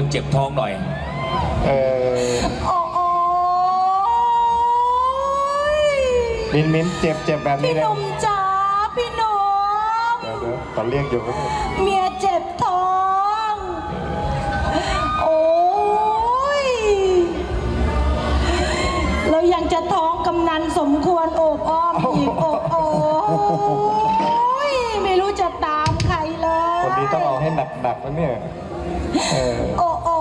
คนเจ็บท้องหน่อย เออโอ้โอ้ยมิ้นมิ้นเจ็บเจ็บแบบนี้พี่เลหยนุ่มจ๋าพี่หนุ่มเดี๋ยวเดี๋ยวขอเรียกอยู่เมียเจ็บท้อง โอ้ยเรายังจะท้องกำนันสมควรโอบอ้อมอีกโอบโอ้ยไม่รู้จะตามใครเลย คนนี้ต้องเอาให้หนักๆนะเนี่ย เออโอ้โอ้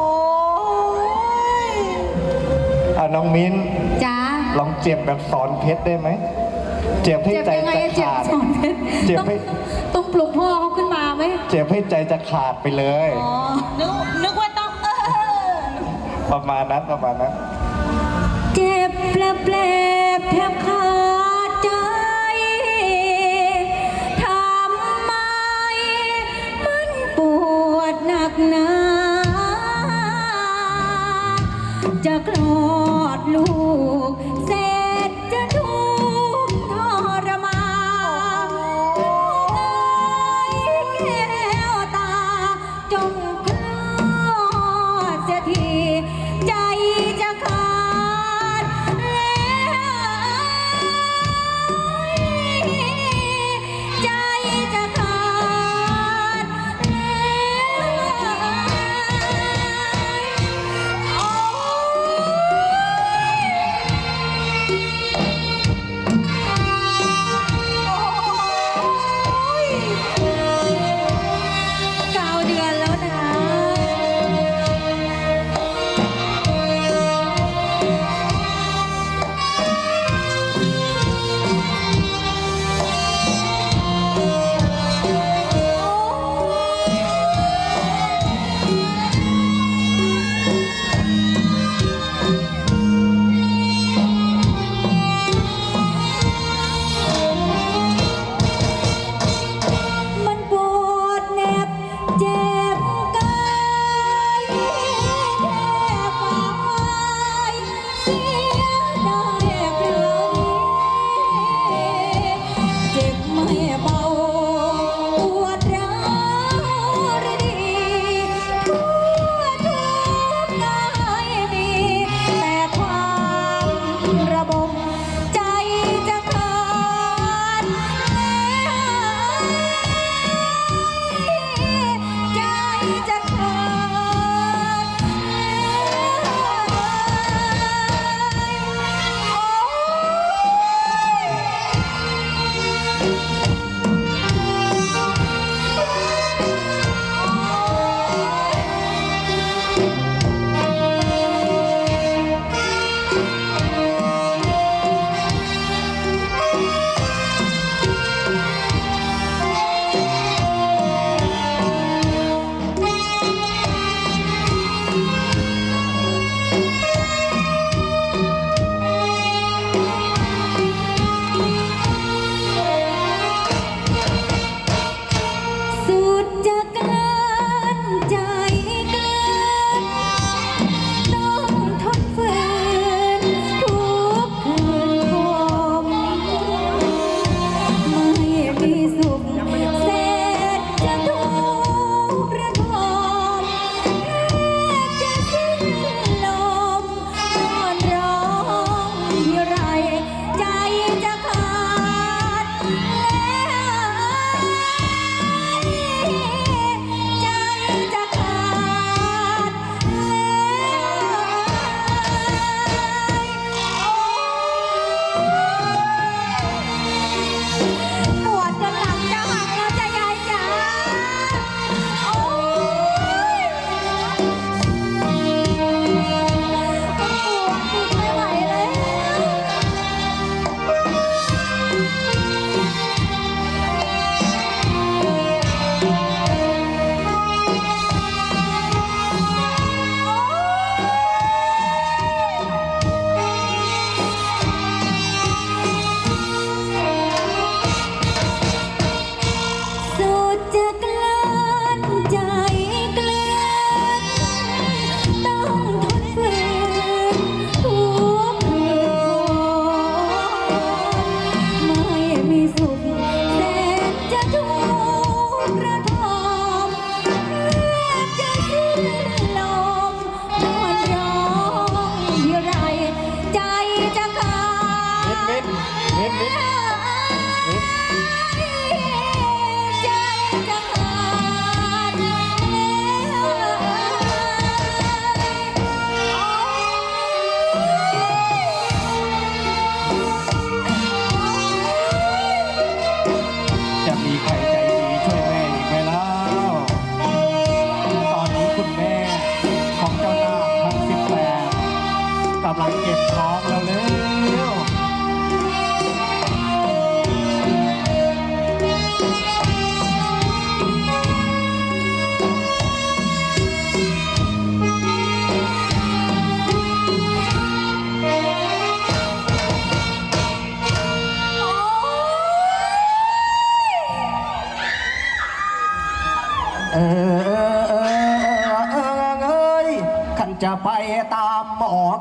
ยอะน้องมิ้นจ้าลองเจ็บแบบสอนเพชรได้ไหม เจ็บให้เจ็บใจยังไงจะอะเจ็บขาด สอนเพชรเจ็บต้องให้ ต้องปลุกพ่อเขาขึ้นมาไหมเจ็บให้ใจจะขาดไปเลย อ๋อนึกนึกว่าต้องเออ ประมาณนั้นประมาณนั้น เจ็บแปลบแปลบแทบขา จะคล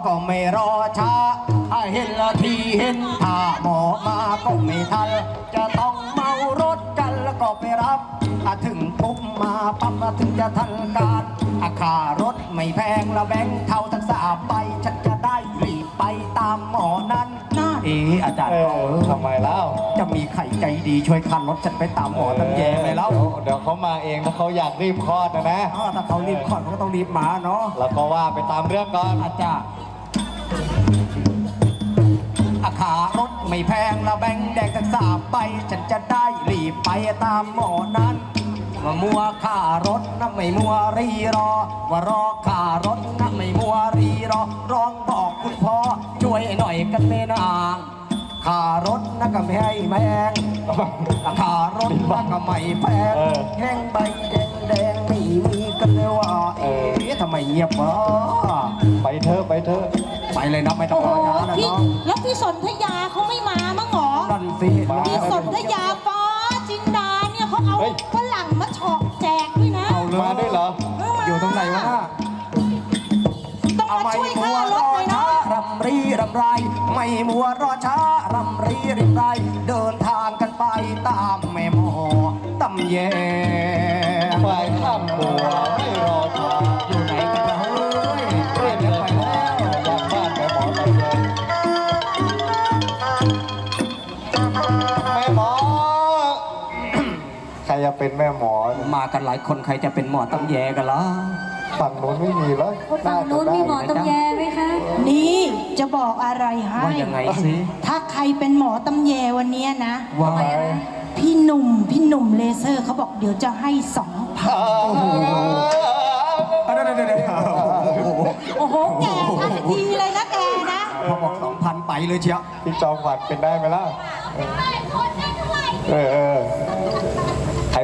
ก็ไม่รอช้าถ้าเห็นละทีเห็นถ้าหมอมาก็ไม่ทัน จะต้องเมารถกันแล้วก็ไปรับถ้าถึงปุ๊บมาปั๊บแล้วถึงจะทันการอาค่ารถไม่แพงละแบงค์เท่าทั้งสามใบฉันจะได้รีบไปตามหมอนั้นน่าเอ๋อาจารเอย์อทำไมเล่าจะมีใครใจดีช่วยคันรถฉันไปตามหมอตำแยไหมเล่าดี๋ยวเดี๋ยวเขามาเองถ้าเขาอยากรีบคลอดนะนะอ๋อถ้าเขารีบคลอดเขาก็ต้องรีบมาเนาะแล้วก็ว่าไปตามเรื่องก่อนอาจารย์อา ขารถไม่แพงละแบงค์แดงทั้งสามใบฉันจะได้รีบไปตามหมอนั้นว่ามัวค่ารถนะไม่มัวรีรอ ว่ารอค่ารถนะไม่มัวรีรอ ร้องบอกคุณพ่อช่วยหน่อยกันเมนางค่ารถนะก็ไม่ให้แพงค่ารถนะก็ไม่แพงเออแห้งใบแดงแดงไม่มีกันเลยว่าเอ๊ะทำไมเงียบวะไปเถอะไปเถอะ ไปเลยนะไม่ต้องโอ้รโหอช้านะพี่น้องแล้วพี่สนธยาเขาไม่มามั้งหรอนั่นสิมาพี่สนธยาฟ้าจินดาเนี่ยเขาเอาเฮ้ย ฝรั่งมาเฉาะแจกด้วยนะเอาเลยมาด้วยเหรอ เมาอยู่ตรงไหนวะน่ะต้องเอามาไม่ช่วยมัค่าวรรถอเลยช้าเนาะรำรีรำไร ไม่มัวรอช้ารำรีรำไร เดินทางกันไปตามแม่หมอตำแย เป็นแม่หมอเนี่ยมากันหลายคนใครจะเป็นหมอตำแยกันล่ะฝั่งนู้นไม่มีแล้วฝั่งนู้นมีหมอจะตำแยไหมคะ นี่จะบอกอะไรให้ว่ายังไงสิถ้าใครเป็นหมอตำแยวันเนี้ยนะว่าได้พี่หนุ่มพี่หนุ่มเลเซอร์เขาบอกเดี๋ยวจะให้สองพันเดี๋ยวเดี๋ยวเดี๋ยวโอ้โหโอ้โหแกทันทีเลยนะแกนะพอบอกสองพันไปเลยเชียวพี่จอมขวัญเป็นได้ไหมล่ะเออเออใคร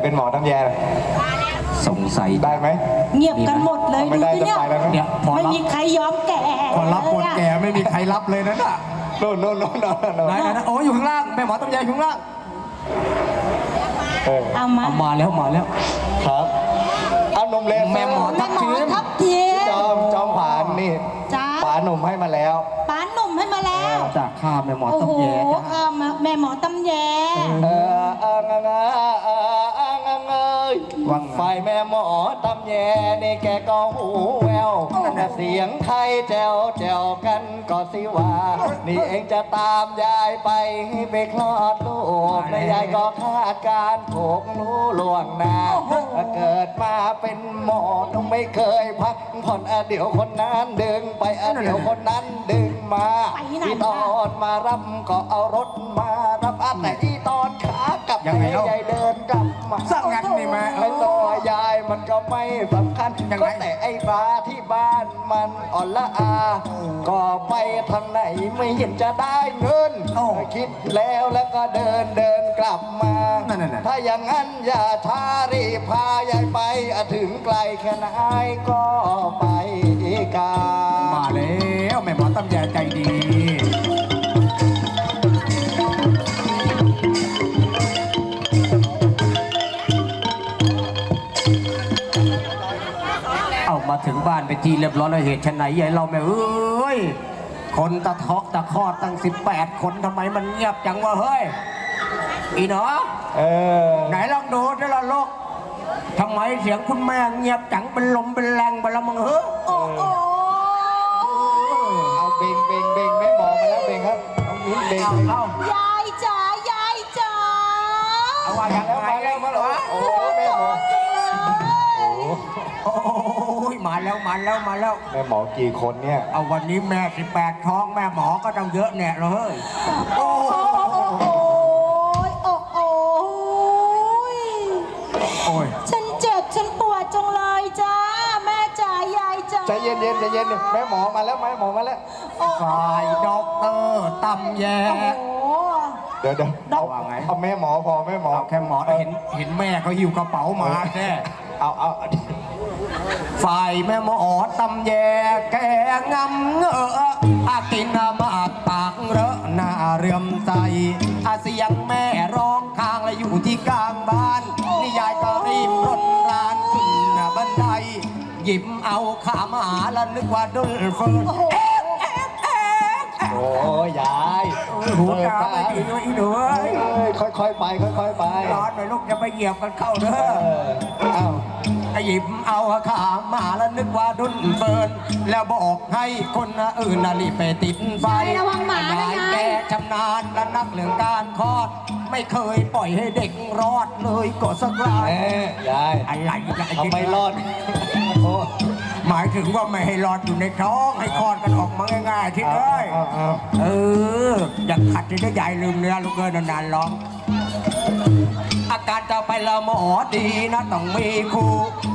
เป็นหมอน้ำแย่น่ะสงสัยได้ไหมเงียบกันหมดเลยไม่ดูได้สิจะเนี่ย ไปแล้วนะเนี่ยพอไม่รับมีใครยอมแก่พอรับบทแกไม่มีใครรับเลยนะน่ะโน่นโน่นโน่นโน่นโน่นไหนไหนนะโอ้ยอยู่ข้างล่างแม่หมอตำแยอยู่ข้างล่างเออเอามาเอามาแล้วมาแล้ว ครับเอานมเลเซอร์แม่หมอแม่หมอทับเทียจอมจอมขวัญนี่จ้าป๋าหนุ่มให้มาแล้วป้าหนุ่มให้มาแล้ว จากข้าแม่หมอโอ้ตำโหแยจ้ะข้ามาแม่หมอตำแย เออเอองงเออเอองงเอ้ ยวังไฟแม่หมอตำแยนี่แกก็หูแววแต่เสียงไทยแจวแจวกันก็สิว่า นี่เองจะตามยายไปให้ไปคลอดลูกและยายก็คาดการณ์ถูกรู้ล่วงหน้าเกิดมาเป็นหมอต้องไม่เคยพักผ่อนอะเดี๋ยวคนนั้นดึงไปอะเดี๋ยวคนนั้นดึงมาไปไหนที่ตอนมารับก็เอารถมารับอะแต่ที่ตอนขากลับยังไงเล่ายายเดินกลับ มาสั่งงั้นนี่แม่ไม่ต้องมายายมันก็ไม่สำคัญยังไง ก็แต่ไอ้บาที่บ้านมันอ่อนละอา ก็ไปทางไหนไม่เห็นจะได้เงินโอ้คิดแล้วแล้วก็เดินเดินกลับมา นั่นน่ะถ้าอย่างนั้นอย่าช้ารีบพายายไปอะถึงไกลแค่ไหนก็ไปกา มาแล้วแม่หมอตำแยใจดี บ้านไปนทีเรียบร้อยแล้วเหตุไฉนยายเราแม่เอ้ย คนตะเทอกตะคอดตั้ง 18 คนทำไมมันเงียบจังวะเฮ้ย อีเนาะเออ ไหนลองดูด้วยล่ะลูกทำไมเสียงคุณแม่เงียบจังเป็นลมเป็นแรงไปแล้วมึงเฮ้ยโอ้โหเอาเบงเบงเบงไม่หมอมาแล้วเบงครับเอามิ้นเบงเอาเอายายจ๋ายายจ๋าเอาว่าอย่างแล้วไรมาแล้วมาแล้วโอ้แม่หมอโอ้โอ้ยมา แล้วมาแล้วมาแล้ว แม่หมอกี่คนเนี่ย เอาวันนี้แม่สิบแปดท้องแม่หมอก็ต้องเยอะแน่เลยโอ้โอ้ยโอ้โอ้ยโอ้ยฉันเจ็บฉันปวดจังเลยจ้าแม่จ๋ายายจ๋าใจเย็นเย็นใจเย็นแม่หมอมาแล้วแม่หมอมาแล้วฝ่ายด็อกเตอร์ตำแย โอ้โหเดี๋ยวเดี๋ยวเอาเอาแม่หมอพอแม่หมอเอาแค่หมอเห็นเห็นแม่เขาหิวกระเป๋ามาแค่เอาเอา ฝ่ายแม่หมอตำแยแกงำเงออากินมากปากเลอะหน้าเรื่อมใสอาเสียงแม่ร้องค้างและอยู่ที่กลางบ้านนี่ยายก็รีบรนรานขึ้นบันไดหยิบเอาขามาแล้วนึกว่าดุลเฟิร์นโอ้ยยายหูตาไม่ดีด้วยอีหนูเอ้ยเอ้ยค่อยๆไป ค่อยๆไปร้อนหน่อยลูกจะไปเหยียบกันเข้าเด้เอออเอา หยิบเอาขามาแล้วนึกว่าดุนเฟิร์นแล้วบอกให้คนอื่นน่ะรีบไปติดไฟยายระวังหมานะยายแกชำนาญและนักเรื่องการคลอด ไม่เคยปล่อยให้เด็กรอดเลยก็สักรายแม่ยายอะไรกันทำไมรอดโอ้หมายถึงว่าไม่ให้รอดอยู่ในท้องให้คลอดกันออกมาง่ายๆที่เอาเอ้ยเอาเอาเอออย่าขัดที่ได้ใหญ่ลืมเนื้อลูกเกินนานๆร้อง อาการจะไปละหมอดีนะต้องมีครู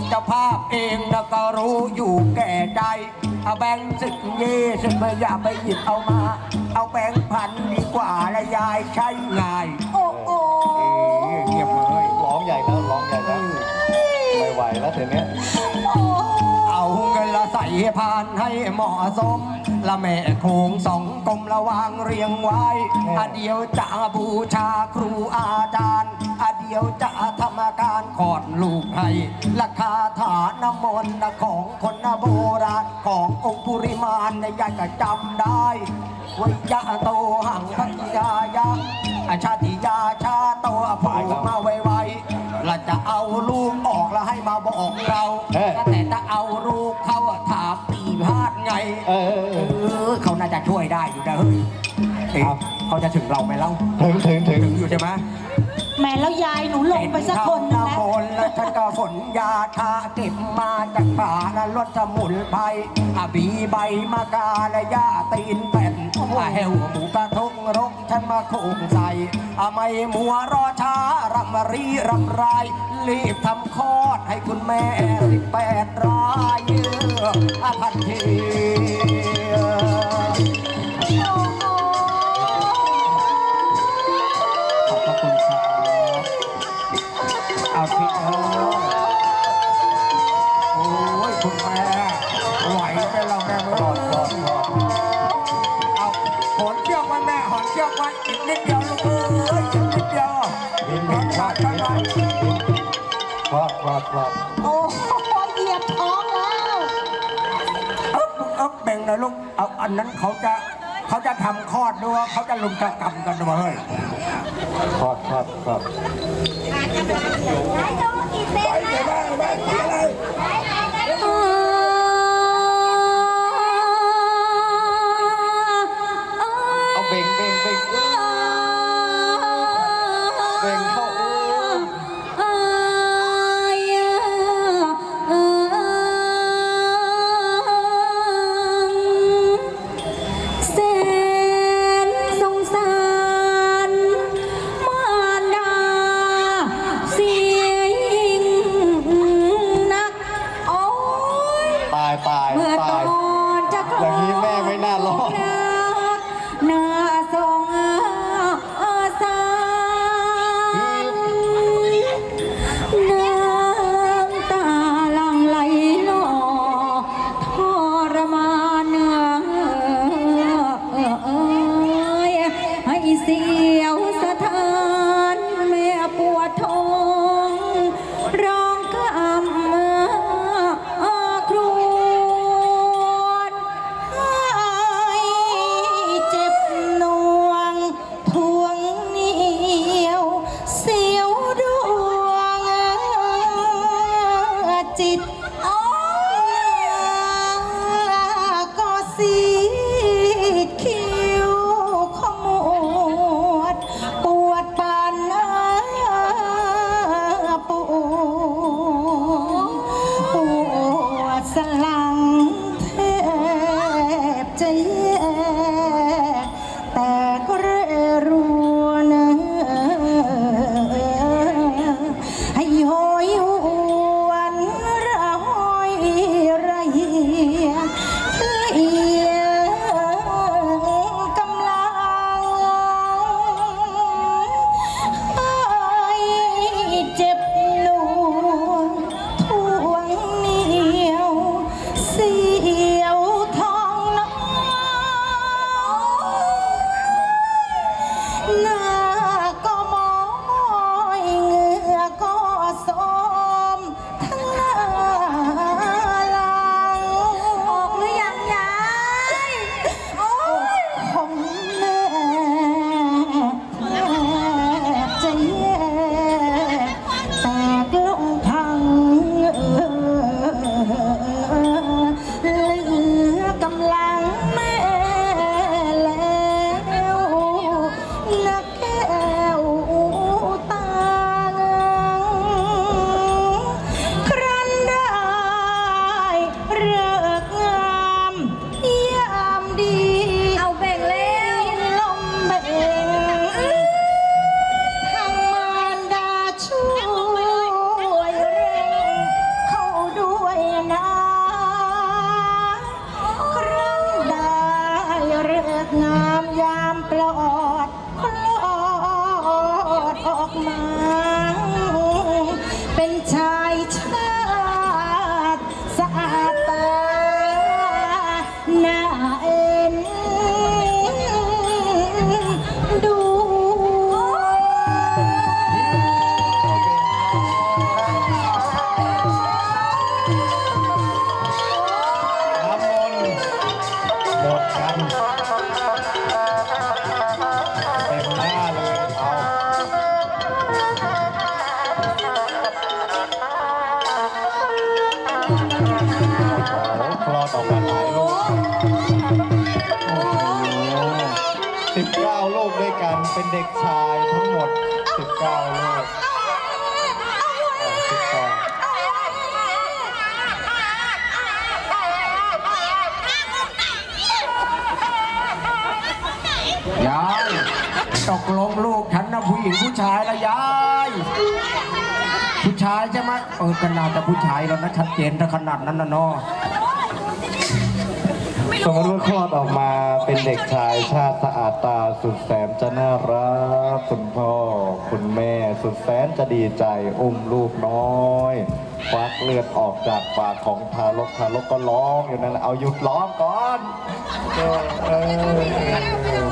เจ้าภาพเองนะก็รู้อยู่แก่ใจเอาแบงค์สิบยี่สิบไม่อย่าไปหยิบเอามา เอาแบงค์พันดีกว่าและยายใช้ง่ายโอ้โหเอ๊ะเงียบเลยร้องใหญ่แล้วร้องใหญ่แล้วไม่ไหวแล้วเดี๋ยวนี้เอาเงินละใส่พานให้เหมาะสม ละแม่โคงสองกลมระวางเรียงไว้อาเดียวจะบูชาครูอาจารย์อาเดียวจะทำการขอดลูกให้ราคาฐานมนต์ของคนโบราณขององค์ปุริมานในยายก็จำได้วิยะโตหังพัทยายะอาชาติยาชาโตผูกมาไวๆเราจะเอาลูกออกแล้วให้มาบอกเราเออแต่ถ้าเอา ช่วยได้อยู่นะเฮ้ยเอ๊ะครับเขาจะถึงเราไหมเล่าถึงถึงถึงถึงอยู่ใช่ไหมแม่แล้วยายหนูลงไปสักคนหนึงเห็นะเขาำมนต์แล้วฉันก็ฝนยาทาเก็บมาจากป่าและรถสมุนไพรอาบีใบมะกาและยาตีนแผ่นอาเฮวหมูกระทงรกฉันมาโคงใส่อาไม่มัวรอช้ารำรีรำไรรีบทำคลอดให้คุณแม่สิบแปดรายอาทันที หอนเชือกไว้อีกนิดเดียวลูกเอ้ยอีกนิดเดียวบินหบิอนนพลาขาดดบิกันนหน่อยพลาดพลาดพลาดโอ้โหเหยียบท้องแล้วอึ๊บอึ๊บเบ่งนะลูกเอาอันนั้นเขาจะเขาจะทำคลอดด้วยเขาจะลุมจะกำกันด้วยเฮ้ยพลาดพลาดพลาดเอา ยายตกลงลูกฉันนะผู้หญิงผู้ชายละยาย ผู้ชายใช่ไหมเออขนาดแต่ผู้ชายแล้วนะชัดเจนถ้าขนาดนั้นนะเนาะสมมติว่าคลอดออกมาเป็นเด็กชายชาติสะอาดตาสุดแสนจะน่ารักคุณพ่อ คุณแม่สุดแสนจะดีใจอุ้มลูกน้อย ควักเลือดออกจากปากของทารกทารกก็ร้องอยู่นั่นแหละเอาหยุดร้องก่อนเออเออ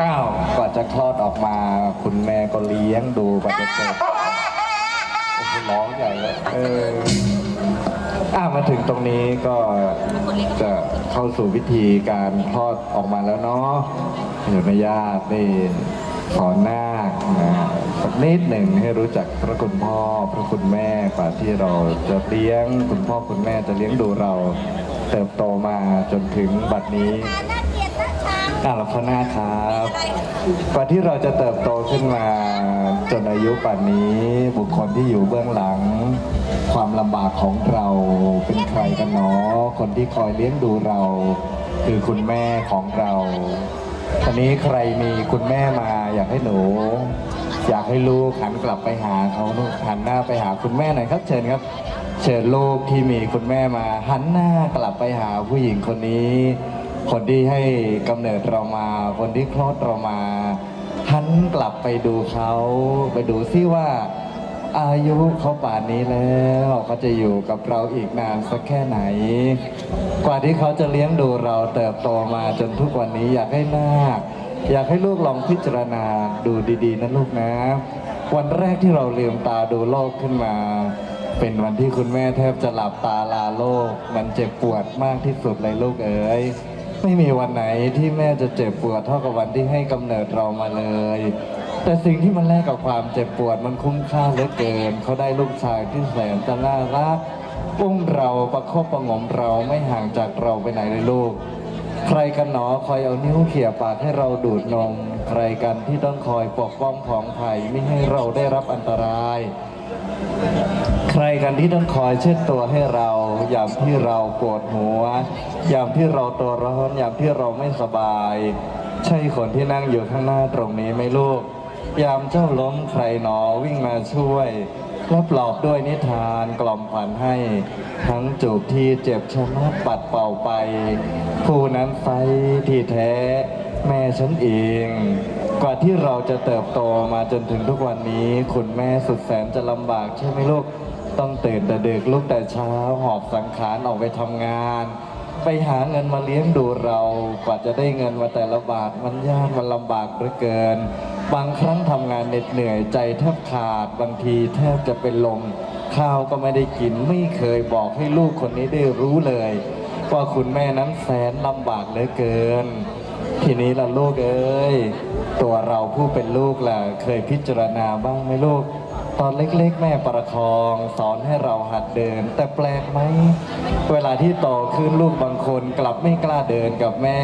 อ้าวกว่าจะคลอดออกมา คุณแม่ก็เลี้ยงดูกว่าจะเกิดโอ้โหร้องใหญ่เลยเอออะมาถึงตรงนี้ก็จะเข้าสู่วิธีการคลอดออกมาแล้วเนาะเดี๋ยวแม่ญาติได้สอนาคนะสักนิดหนึ่งให้รู้จักพระคุณพ่อพระคุณแม่กว่าที่เราจะเลี้ยงคุณพ่อคุณแม่จะเลี้ยงดูเรา เติบโตมาจนถึงบัดนี้อะรับพนาครับกว่าที่เราจะเติบโตขึ้นมาจนอายุป่านนี้ บุคคลที่อยู่เบื้องหลัง ความลำบากของเราเป็นใครกันเนาะคนที่คอยเลี้ยงดูเรา คือคุณแม่ของเรา ตอนนี้ใครมีคุณแม่มาอยากให้หนู อยากให้ลูกหันกลับไปหาเขาลูกหันหน้าไปหาคุณแม่หน่อยครับ เชิญครับ เชิญลูกที่มีคุณแม่มา หันหน้ากลับไปหาผู้หญิงคนนี้ คนที่ให้กำเนิดเรามา คนที่คลอดเรามาหันกลับไปดูเขาไปดูซิว่า อายุเขาป่านนี้แล้วเขาจะอยู่กับเราอีกนานสักแค่ไหน กว่าที่เขาจะเลี้ยงดูเราเติบโตมาจนทุกวันนี้อยากให้นาคอยากให้ลูกลองพิจารณาดูดีๆนะลูกนะ วันแรกที่เราลืมตาดูโลกขึ้นมา เป็นวันที่คุณแม่แทบจะหลับตาลาโลก มันเจ็บปวดมากที่สุดเลยลูกเอ๋ยไม่มีวันไหนที่แม่จะเจ็บปวดเท่ากับวันที่ให้กำเนิดเรามาเลย แต่สิ่งที่มันแลกกับความเจ็บปวดมันคุ้มค่าเหลือเกิน เขาได้ลูกชายที่แสนจะน่ารักอุ้มเราประคบประงมเราไม่ห่างจากเราไปไหนเลยลูก ใครกันหนอคอยเอานิ้วเขี่ยปากให้เราดูดนม ใครกันที่ต้องคอยปกป้องของภัยไม่ให้เราได้รับอันตราย ใครกันที่ต้องคอยเช็ดตัวให้เรา ยามที่เราปวดหัว ยามที่เราตัวร้อน ยามที่เราไม่สบาย ใช่คนที่นั่งอยู่ข้างหน้าตรงนี้ไหมลูก ยามเจ้าล้มใครหนอวิ่งมาช่วยและปลอบด้วยนิทานกล่อมขวัญให้ ทั้งจูบที่เจ็บชะมัดปัดเป่าไป ผู้นั้นไฟที่แท้ แม่ฉันเอง กว่าที่เราจะเติบโตมาจนถึงทุกวันนี้ คุณแม่สุดแสนจะลำบากใช่ไหมลูก ต้องตื่นแต่ดึกลุกแต่เช้าหอบสังขารออกไปทำงาน ไปหาเงินมาเลี้ยงดูเรา กว่าจะได้เงินมาแต่ละบาทมันยากมันลำบากเหลือเกิน บางครั้งทำงานเหน็ดเหนื่อยใจแทบขาดบางทีแทบจะเป็นลมข้าวก็ไม่ได้กินไม่เคยบอกให้ลูกคนนี้ได้รู้เลย ว่าคุณแม่นั้นแสนลำบากเหลือเกิน ทีนี้ล่ะลูกเอ้ยตัวเราผู้เป็นลูกล่ะเคยพิจารณาบ้างไหมลูก ตอนเล็กๆ แม่ประคองสอนให้เราหัดเดิน แต่แปลกไหมเวลาที่โตขึ้นลูกบางคนกลับไม่กล้าเดินกับแม่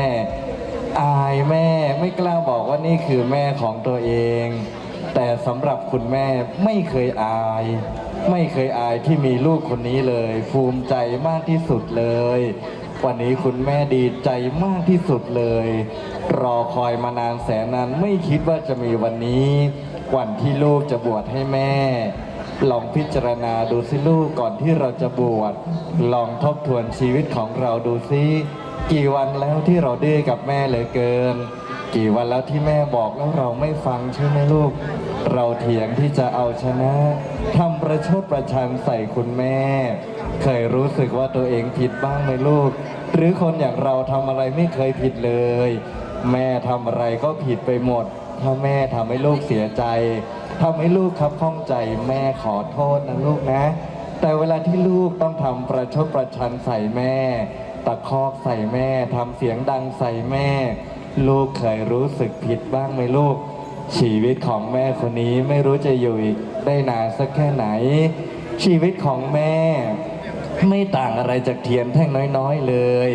อายแม่ไม่กล้าบอกว่านี่คือแม่ของตัวเอง แต่สำหรับคุณแม่ไม่เคยอาย ไม่เคยอายที่มีลูกคนนี้เลย ภูมิใจมากที่สุดเลย วันนี้คุณแม่ดีใจมากที่สุดเลย รอคอยมานานแสนนานไม่คิดว่าจะมีวันนี้วันที่ลูกจะบวชให้แม่ ลองพิจารณาดูสิลูกก่อนที่เราจะบวชลองทบทวนชีวิตของเราดูสิ กี่วันแล้วที่เราดื้อกับแม่เหลือเกิน กี่วันแล้วที่แม่บอกแล้วเราไม่ฟังใช่ไหมลูก เราเถียงที่จะเอาชนะทำประชดประชันใส่คุณแม่ เคยรู้สึกว่าตัวเองผิดบ้างไหมลูก หรือคนอย่างเราทำอะไรไม่เคยผิดเลย แม่ทำอะไรก็ผิดไปหมด ถ้าแม่ทำให้ลูกเสียใจทำให้ลูกครับข้องใจแม่ขอโทษนะลูกนะ แต่เวลาที่ลูกต้องทำประชดประชันใส่แม่ ตะคอกใส่แม่ทำเสียงดังใส่แม่ ลูกเคยรู้สึกผิดบ้างไหมลูก ชีวิตของแม่คนนี้ไม่รู้จะอยู่อีกได้นานสักแค่ไหน ชีวิตของแม่ ไม่ต่างอะไรจากเทียนแท่งน้อยๆเลย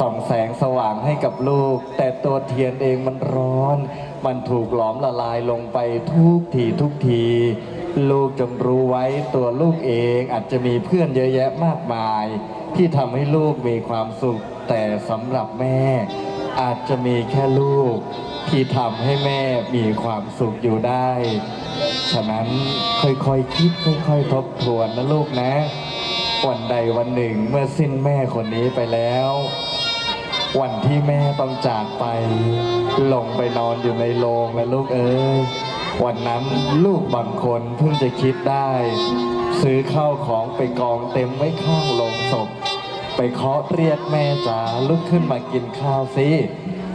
ส่องแสงสว่างให้กับลูก แต่ตัวเทียนเองมันร้อน มันถูกหลอมละลายลงไปทุกทีทุกที ลูกจงรู้ไว้ตัวลูกเองอาจจะมีเพื่อนเยอะแยะมากมาย ที่ทำให้ลูกมีความสุข แต่สำหรับแม่ อาจจะมีแค่ลูก ที่ทำให้แม่มีความสุขอยู่ได้ ฉะนั้นค่อยๆคคิดค่อยๆทบทวนนะลูกนะ วันใดวันหนึ่งเมื่อสิ้นแม่คนนี้ไปแล้ววันที่แม่ต้องจากไป ลงไปนอนอยู่ในโรงนะลูกเอ้ยวันนั้นลูกบางคนเพิ่งจะคิดได้ ซื้อข้าวของไปกองเต็มไว้ข้างโลงศพ ไปเคาะเรียกแม่จ๋าลุกขึ้นมากินข้าวสิ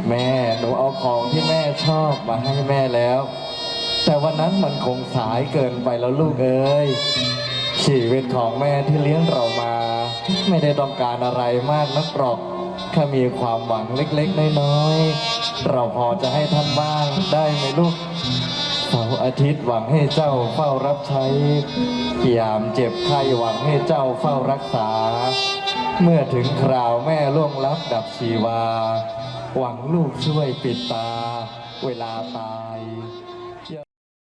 แม่หนูเอาของที่แม่ชอบมาให้แม่แล้ว แต่วันนั้นมันคงสายเกินไปแล้วลูกเอ้ยชีวิตของแม่ที่เลี้ยงเรามา ไม่ได้ต้องการอะไรมากนักหรอกแค่มีความหวังเล็กๆน้อยๆเราพอจะให้ท่านบ้างได้ไหมลูกเสาร์อาทิตย์หวังให้เจ้าเฝ้ารับใช้ยามเจ็บไข้หวังให้เจ้าเฝ้ารักษา เมื่อถึงคราวแม่ล่วงลับดับชีวา หวังลูกช่วยปิดตา เวลาตาย